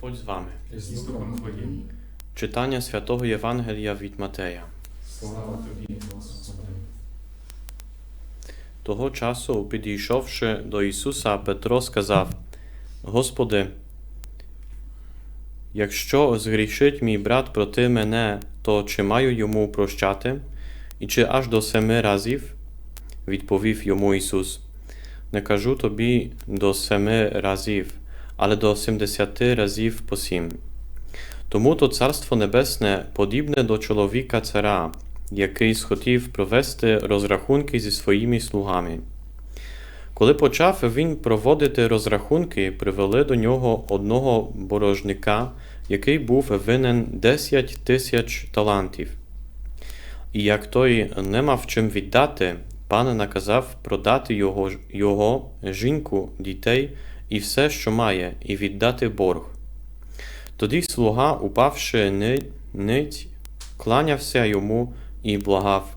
Господь з вами. і з Духом Твоїм. Читання святого Євангелія від Матея. Слава Тобі, Господи. Того часу, підійшовши до Ісуса, Петро сказав: Господи, якщо згрішить мій брат проти мене, то чи маю йому прощати? І чи аж до семи разів? Відповів йому Ісус. Не кажу тобі до семи разів, але до сімдесяти разів по сім. Тому то Царство Небесне подібне до чоловіка цара, який схотів провести розрахунки зі своїми слугами. Коли почав він проводити розрахунки, привели до нього одного борожника, який був винен 10 тисяч талантів. І як той не мав чим віддати, пан наказав продати його, його жінку, дітей і все, що має, і віддати борг. Тоді слуга, упавши нить, кланявся йому і благав,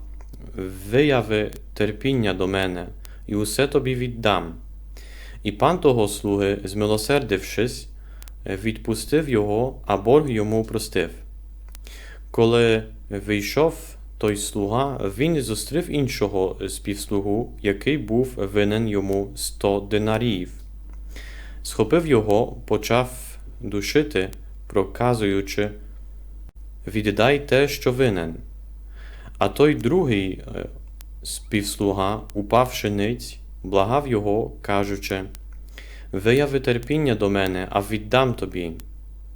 вияви терпіння до мене, і усе тобі віддам. І пан того слуги, змилосердившись, відпустив його, а борг йому простив. Коли вийшов той слуга, він зустрів іншого співслугу, який був винен йому сто динаріїв. Схопив його, почав душити, проказуючи, віддай те, що винен. А той другий е, співслуга, упавши ниць, благав його, кажучи, вияви терпіння до мене, а віддам тобі.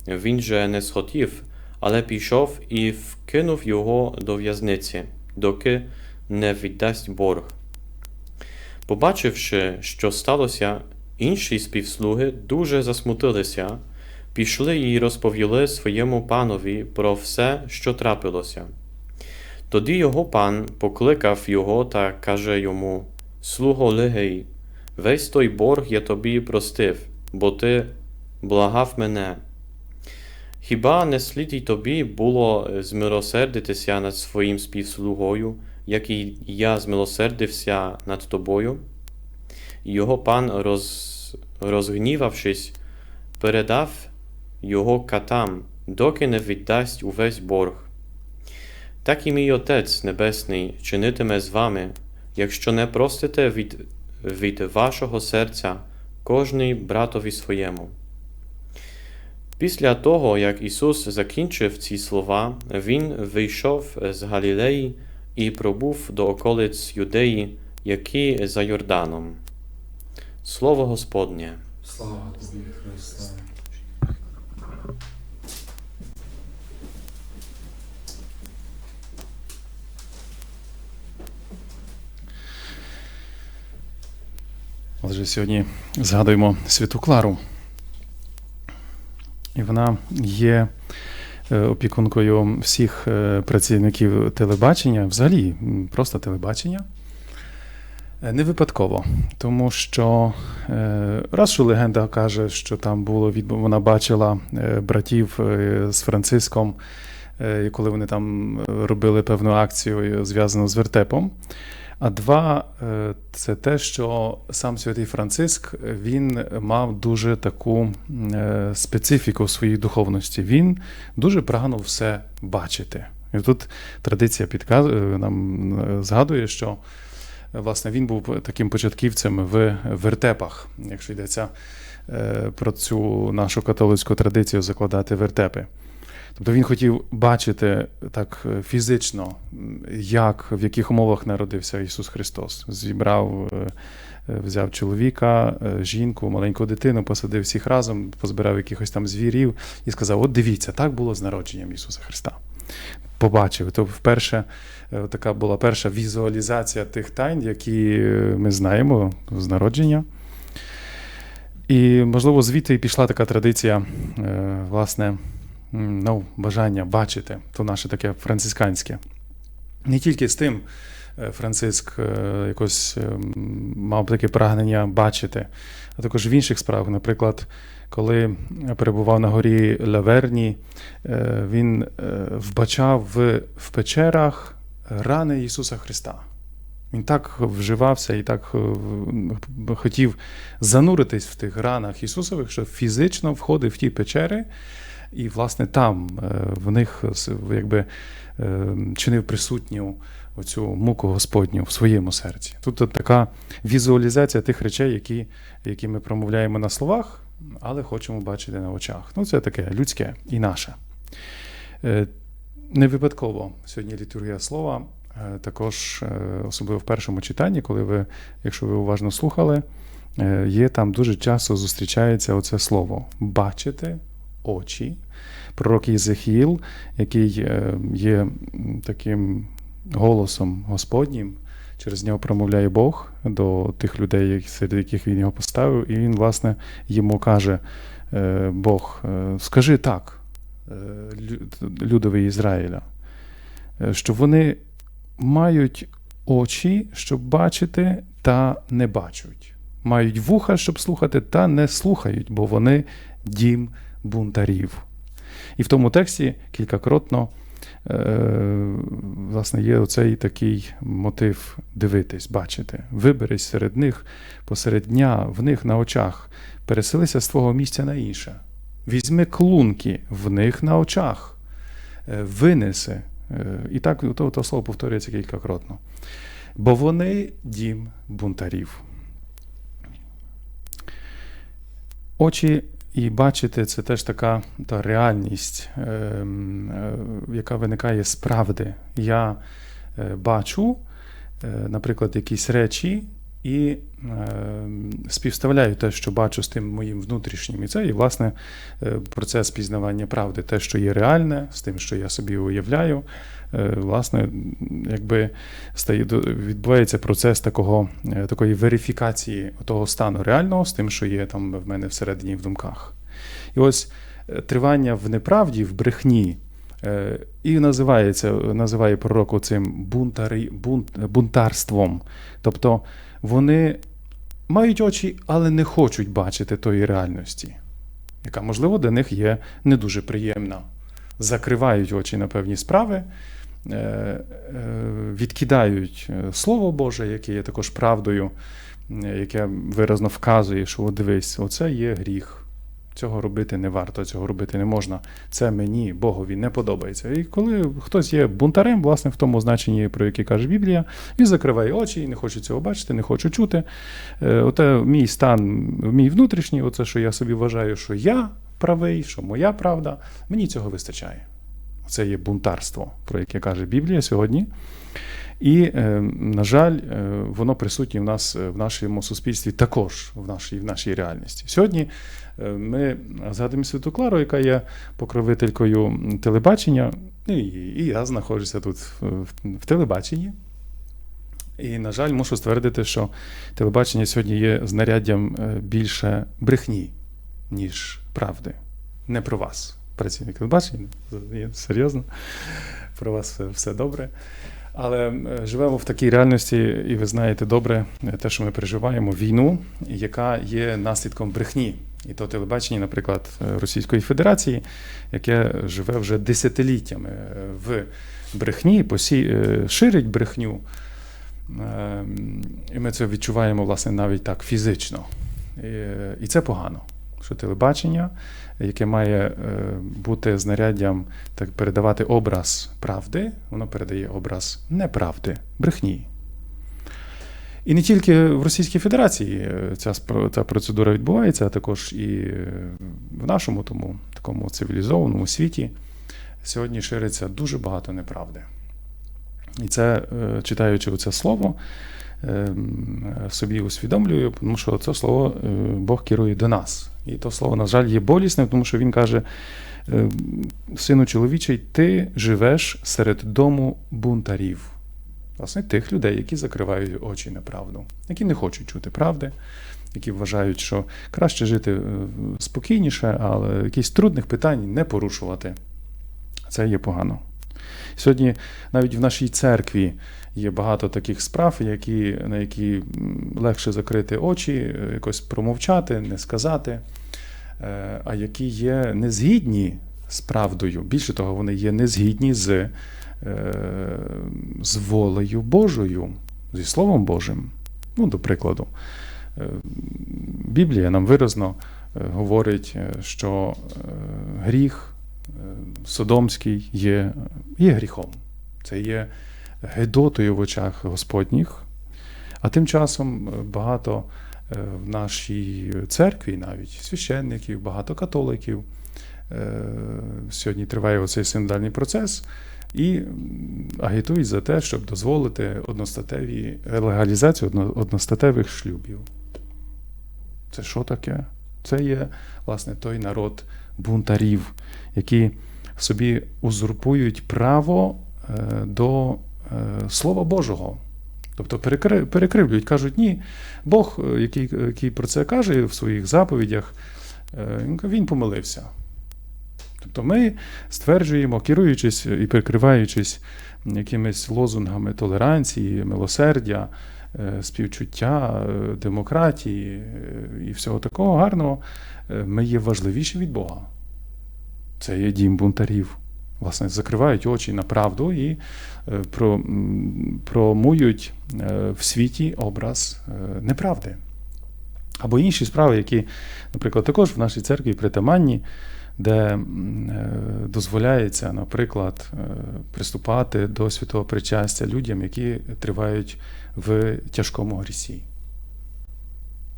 Він же не схотів, але пішов і вкинув його до в'язниці, доки не віддасть борг. Побачивши, що сталося, інші співслуги дуже засмутилися, пішли і розповіли своєму панові про все, що трапилося. Тоді його пан покликав його та каже йому: Слуго лигий, весь той борг я тобі простив, бо ти благав мене. Хіба не слід і тобі було змилосердитися над своїм співслугою, як і я змилосердився над тобою? Його пан, роз... розгнівавшись, передав його катам, доки не віддасть увесь борг. Так і мій Отець Небесний чинитиме з вами, якщо не простите від, від вашого серця кожний братові своєму. Після того, як Ісус закінчив ці слова, Він вийшов з Галілеї і пробув до околиць Юдеї, які за Йорданом. Слово Господнє. Слава Тобі, Христе. Отже, сьогодні згадуємо Святу Клару. І вона є е, опікункою всіх е, працівників телебачення, взагалі, просто телебачення. Е, Не випадково, тому що е, раз що легенда каже, що там було від... вона бачила е, братів з Франциском, коли вони там робили певну акцію зв'язану з вертепом. А два, це те, що сам святий Франциск він мав дуже таку специфіку в своїй духовності. Він дуже прагнув все бачити. І тут традиція підказує, нам згадує, що власне він був таким початківцем в вертепах, якщо йдеться е, про цю нашу католицьку традицію закладати вертепи. Тобто він хотів бачити так е, фізично, як в яких умовах народився Ісус Христос. Зібрав, е, взяв чоловіка, жінку, маленьку дитину, посадив всіх разом, позбирав якихось там звірів і сказав: От дивіться, так було з народженням Ісуса Христа. Побачив. То вперше е, така була перша візуалізація тих тайн, які е, ми знаємо з народження. І, можливо, звідти і пішла така традиція, е, власне, ну, бажання бачити, то наше таке францисканське. Не тільки з тим Франциск якось е, мав таке прагнення бачити, а також в інших справах. Наприклад, коли перебував на горі Лаверні, е, він е, вбачав в, печерах рани Ісуса Христа. Він так вживався і так е, хотів зануритись в тих ранах Ісусових, що фізично входив в ті печери, і, власне, там в них якби чинив присутню оцю муку Господню в своєму серці. Тут така візуалізація тих речей, які, які ми промовляємо на словах, але хочемо бачити на очах. Ну, це таке людське і наше. Е, Не випадково сьогодні літургія слова, е, також е, особливо в першому читанні, коли ви, якщо ви уважно слухали, є там дуже часто зустрічається оце слово бачити очі. Пророк Єзехіїл, який є таким голосом Господнім, через нього промовляє Бог до тих людей, серед яких він його поставив, і він, власне, йому каже: е, Бог, е, скажи так, е, людові Ізраїля, що вони мають очі, щоб бачити, та не бачать. Мають вуха, щоб слухати, та не слухають, бо вони дім бунтарів. І в тому тексті кількакротно власне, є оцей такий мотив дивитись, бачити. Виберись серед них посеред дня, в них на очах, переселися з твого місця на інше. Візьми клунки в них на очах, е, винеси. Е, І так то, то слово повторюється кількакротно. Бо вони дім бунтарів. Очі і бачити це теж така та реальність, ем, е, яка виникає з правди. Я е, бачу, е, наприклад, якісь речі і співставляю те, що бачу з тим моїм внутрішнім. І це, і, власне, процес пізнавання правди, те, що є реальне, з тим, що я собі уявляю. Е, Власне, якби стає, відбувається процес такого, е, такої верифікації того стану реального з тим, що є там в мене всередині в думках. І ось е, тривання в неправді, в брехні, і називається, називає пророк цим бунтарі, бунт, бунтарством. Тобто вони мають очі, але не хочуть бачити тої реальності, яка, можливо, для них є не дуже приємна. Закривають очі на певні справи, відкидають е, Слово Боже, яке є також правдою, е, яке виразно вказує, що от дивись, оце є гріх. Цього робити не варто, цього робити не можна. Це мені, Богові, не подобається. І коли хтось є бунтарем, власне, в тому значенні, про яке каже Біблія, він закриває очі і не хоче цього бачити, не хоче чути. Е, Оте мій стан, мій внутрішній, оце, що я собі вважаю, що я правий, що моя правда, мені цього вистачає. Це є бунтарство, про яке каже Біблія сьогодні. І, е, на жаль, е, воно присутнє в нас е, в нашому суспільстві також в нашій, в нашій реальності. Сьогодні ми згадуємо Святу Клару, яка є покровителькою телебачення, і, і я знаходжуся тут в, в телебаченні. І, на жаль, мушу ствердити, що телебачення сьогодні є знаряддям більше брехні, ніж правди. Не про вас, працівник телебачення, серйозно, про вас все, добре. Але живемо в такій реальності, і ви знаєте добре е, те, що ми переживаємо війну, яка є наслідком брехні. І то телебачення, наприклад, е, Російської Федерації, яке живе вже десятиліттями е, в брехні, посі... ширить брехню. Ем, І ми це відчуваємо, власне, навіть так фізично. І це погано, що телебачення, яке має е, бути знаряддям так передавати образ правди, воно передає образ неправди, брехні. І не тільки в Російській Федерації е, ця, ця процедура відбувається, а також і е, в нашому тому такому цивілізованому світі сьогодні шириться дуже багато неправди. І це, читаючи це слово, собі усвідомлюю, тому що це слово е, Бог керує до нас. І то слово, на жаль, є болісним, тому що він каже: е, сину чоловічий, ти живеш серед дому бунтарів. Власне, тих людей, які закривають очі на правду, які не хочуть чути правди, які вважають, що краще жити е, спокійніше, але якісь трудних питань не порушувати. Це є погано. Сьогодні навіть в нашій церкві є багато таких справ, які, на які легше закрити очі, якось промовчати, не сказати, е, а які є незгідні з правдою. Більше того, вони є незгідні з, е, з волею Божою, зі Словом Божим. Ну, до прикладу, е, Біблія нам виразно говорить, що гріх содомський є, є гріхом. Це є гидотою в очах Господніх. А тим часом е, багато е, в нашій церкві, навіть священників, багато католиків. е, Сьогодні триває оцей синодальний процес і агітують за те, щоб дозволити одностатеві легалізацію одностатевих шлюбів. Це що таке? Це є, власне, той народ бунтарів, які собі узурпують право е, до е, Слова Божого. Тобто перекривлюють, кажуть, ні, Бог, е, який, який про це каже в своїх заповідях, він помилився. Тобто ми стверджуємо, керуючись і прикриваючись якимись лозунгами толеранції, милосердя, співчуття, е, демократії е, і всього такого гарного, е, ми є важливіші від Бога. Це є дім бунтарів. Власне, закривають очі на правду і е, про, промують е, в світі образ е, неправди. Або інші справи, які, наприклад, також в нашій церкві притаманні, де е, дозволяється, наприклад, е, приступати до святого причастя людям, які тривають в тяжкому грісі.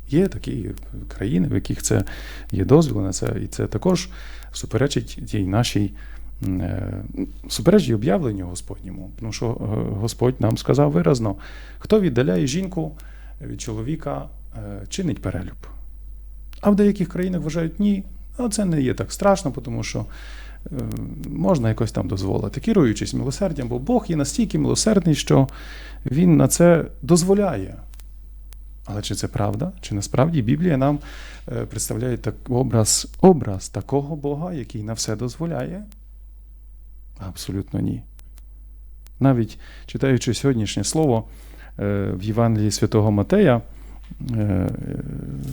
Є такі країни, в яких це є дозвіл на це, і це також суперечить тій нашій е, суперечить об'явленню Господньому. Тому що Господь нам сказав виразно, хто віддаляє жінку від чоловіка, чинить перелюб. А в деяких країнах вважають ні, а це не є так страшно, тому що е, можна якось там дозволити, керуючись милосердям, бо Бог є настільки милосердний, що Він на це дозволяє. Але чи це правда? Чи насправді Біблія нам е, представляє так образ, образ такого Бога, який на все дозволяє? Абсолютно ні. Навіть читаючи сьогоднішнє слово е, в Євангелії святого Матея,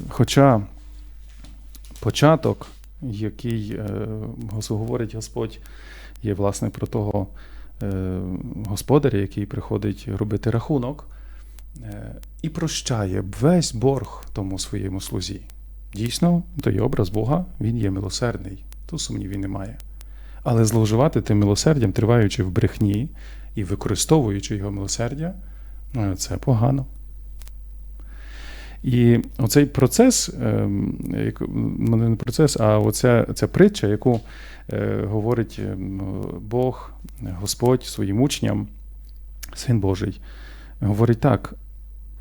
хоча початок, який е, говорить Господь, є власне про того е, господаря, який приходить робити рахунок, е, і прощає весь борг тому своєму слузі. Дійсно, то є образ Бога, він є милосердний, тут сумнівів немає. Але зловживати тим милосердям, триваючи в брехні і використовуючи його милосердя, е, це погано. І оцей процес, ем, ну, не процес, а оця ця притча, яку е, говорить ем, Бог, Господь своїм учням, Син Божий, говорить так: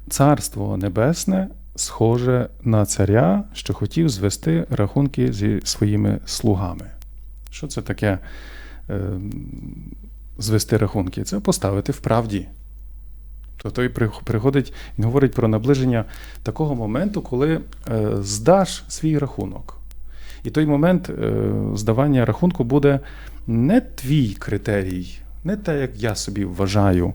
Царство Небесне схоже на царя, що хотів звести рахунки зі своїми слугами. Що це таке ем, звести рахунки? Це поставити в правді. То той приходить і говорить про наближення такого моменту, коли е, здаш свій рахунок. І той момент е, здавання рахунку буде не твій критерій, не те, як я собі вважаю,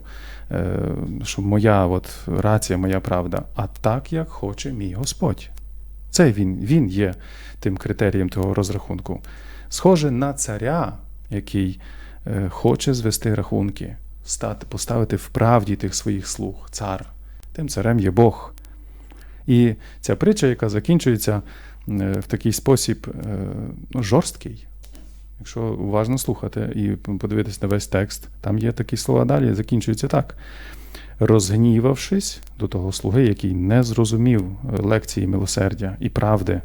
е, що моя от, рація, моя правда, а так, як хоче мій Господь. Це він, він є тим критерієм того розрахунку. Схоже на царя, який хоче звести рахунки, стати, поставити в правді тих своїх слуг, цар. Тим царем є Бог. І ця притча, яка закінчується е, в такий спосіб е, ну, жорсткий. Якщо уважно слухати і подивитись на весь текст, там є такі слова далі, закінчується так. Розгнівавшись до того слуги, який не зрозумів е, лекції милосердя і правди,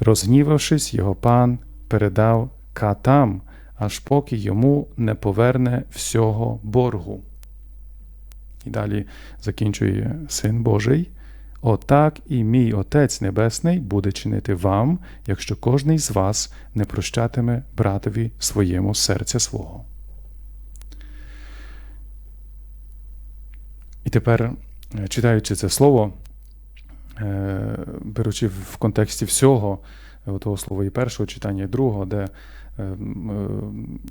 розгнівавшись, його пан передав катам, аж поки йому не поверне всього боргу. І далі закінчує Син Божий. Отак і мій Отець Небесний буде чинити вам, якщо кожний з вас не прощатиме братові своєму серця свого. І тепер, е, читаючи це слово, е, беручи в контексті всього, е, того слова і першого читання, і другого, де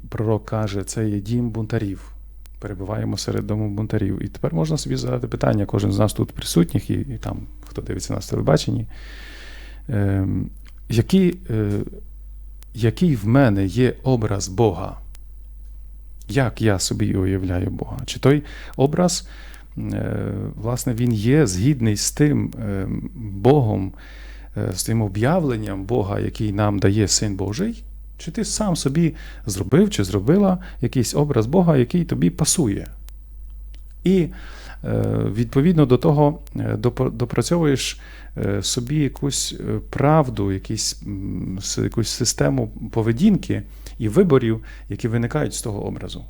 пророк каже, це є дім бунтарів. Перебуваємо серед дому бунтарів. І тепер можна собі задати питання, кожен з нас тут присутніх, і, і там, хто дивиться нас в телебаченні, е, який, е, який в мене є образ Бога? Як я собі уявляю Бога? Чи той образ, е, власне, він є згідний з тим е, Богом, е, з тим об'явленням Бога, який нам дає Син Божий, чи ти сам собі зробив чи зробила якийсь образ Бога, який тобі пасує. І е, відповідно до того е, допрацьовуєш е, собі якусь правду, якісь, якусь систему поведінки і виборів, які виникають з того образу.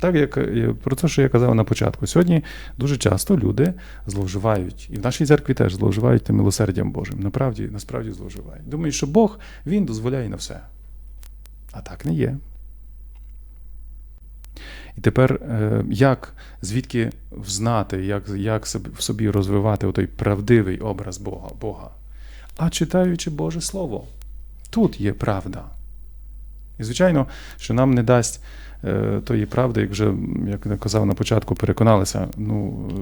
Так, як е, про те, що я казав на початку. Сьогодні дуже часто люди зловживають, і в нашій церкві теж зловживають тим милосердям Божим. Насправді, насправді зловживають. Думають, що Бог він дозволяє на все. А так не є. І тепер е, як, звідки взнати, як, як в собі розвивати той правдивий образ Бога, Бога? А читаючи Боже Слово, тут є правда. І, звичайно, що нам не дасть тої правди, як вже, як казав на початку, переконалися, ну, е,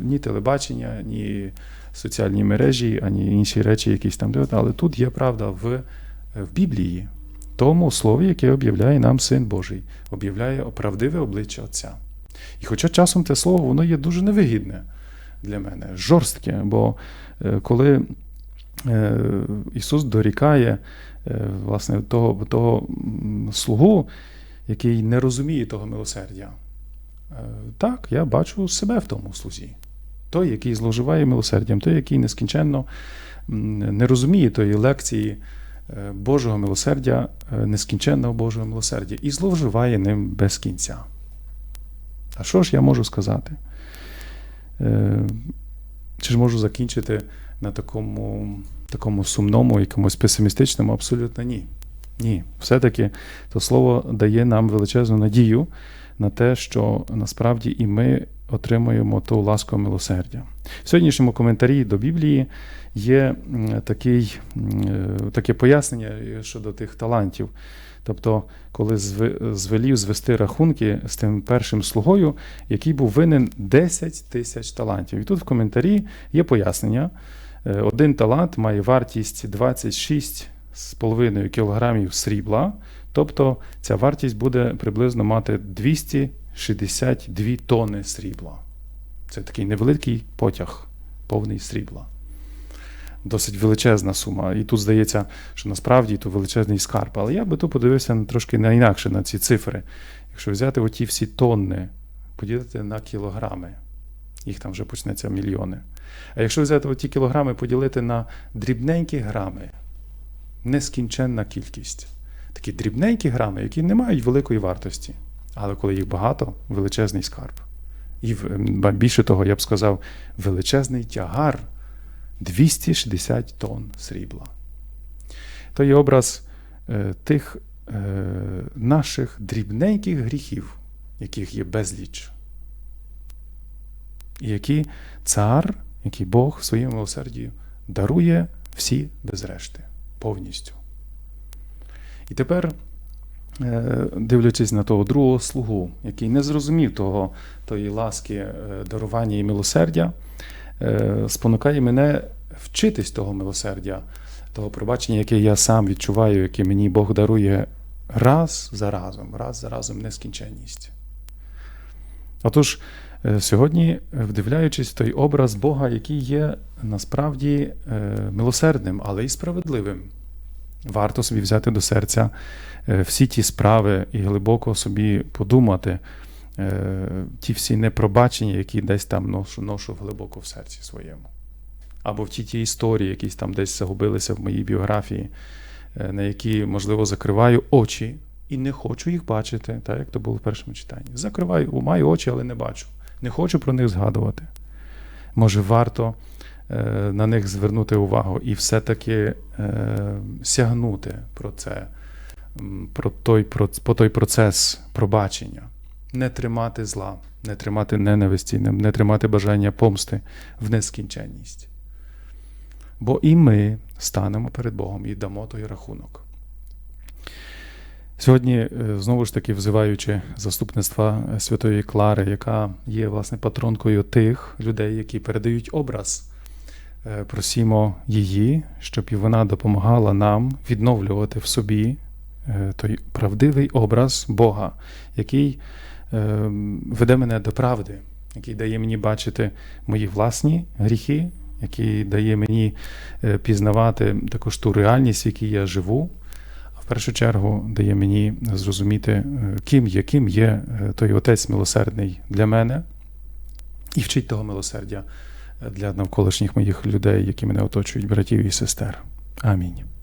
ні телебачення, ні соціальні мережі, ані інші речі, якісь там, але тут є правда в, е, в Біблії, тому слові, яке об'являє нам Син Божий, об'являє правдиве обличчя Отця. І хоча часом те слово, воно є дуже невигідне для мене, жорстке, бо е, коли е, Ісус дорікає е, власне того, того слугу, який не розуміє того милосердя. Е, Так, я бачу себе в тому слузі. Той, який зловживає милосердям, той, який нескінченно не розуміє тої лекції е, Божого милосердя, е, нескінченного Божого милосердя, і зловживає ним без кінця. А що ж я можу сказати? Чи ж можу закінчити на такому, такому сумному, якомусь песимістичному? Абсолютно ні. Ні. Все-таки то слово дає нам величезну надію на те, що насправді і ми отримуємо ту ласку милосердя. В сьогоднішньому коментарі до Біблії є такий, е, таке пояснення щодо тих талантів. Тобто, коли звелів звести рахунки з тим першим слугою, який був винен 10 тисяч талантів. І тут в коментарі є пояснення. Е, Один талант має вартість 26,5 кілограмів срібла, тобто ця вартість буде приблизно мати 262 тони срібла. Це такий невеликий потяг, повний срібла. Досить величезна сума. І тут здається, що насправді то величезний скарб. Але я би тут подивився трошки на інакше на ці цифри. Якщо взяти оті всі тонни, поділити на кілограми, їх там вже почнеться мільйони. А якщо взяти оті кілограми, поділити на дрібненькі грами, нескінченна кількість. Такі дрібненькі грами, які не мають великої вартості. Але коли їх багато, величезний скарб. І більше того, я б сказав, величезний тягар 260 тонн срібла. То є образ е, тих е, наших дрібненьких гріхів, яких є безліч. І які цар, який Бог в своєму милосерді дарує всі без решти, повністю. І тепер, е, дивлячись на того другого слугу, який не зрозумів того, тої ласки, е, дарування і милосердя, е, спонукає мене вчитись того милосердя, того пробачення, яке я сам відчуваю, яке мені Бог дарує раз за разом, раз за разом нескінченність. Отож, сьогодні, е, вдивляючись той образ Бога, який є насправді е, милосердним, але й справедливим, варто собі взяти до серця е, всі ті справи і глибоко собі подумати, е, ті всі непробачення, які десь там ношу, ношу глибоко в серці своєму. Або в ті ті історії, якісь там десь загубилися в моїй біографії, е, на які, можливо, закриваю очі і не хочу їх бачити, так як то було в першому читанні. Закриваю, маю очі, але не бачу. Не хочу про них згадувати. Може, варто е, на них звернути увагу і все-таки е, сягнути про це, про той, про, по той процес пробачення, не тримати зла, не тримати ненависті, не, не тримати бажання помсти в нескінченність. Бо і ми станемо перед Богом і дамо той рахунок. Сьогодні, е, знову ж таки, взиваючи заступництва е, Святої Клари, яка є власне патронкою тих людей, які передають образ, е, просімо її, щоб і вона допомагала нам відновлювати в собі той правдивий образ Бога, який веде мене до правди, який дає мені бачити мої власні гріхи, який дає мені пізнавати також ту реальність, в якій я живу. Першу чергу дає мені зрозуміти, е, ким є, ким є е, той Отець милосердний для мене, і вчить того милосердя е, для навколишніх моїх людей, які мене оточують, братів і сестер. Амінь.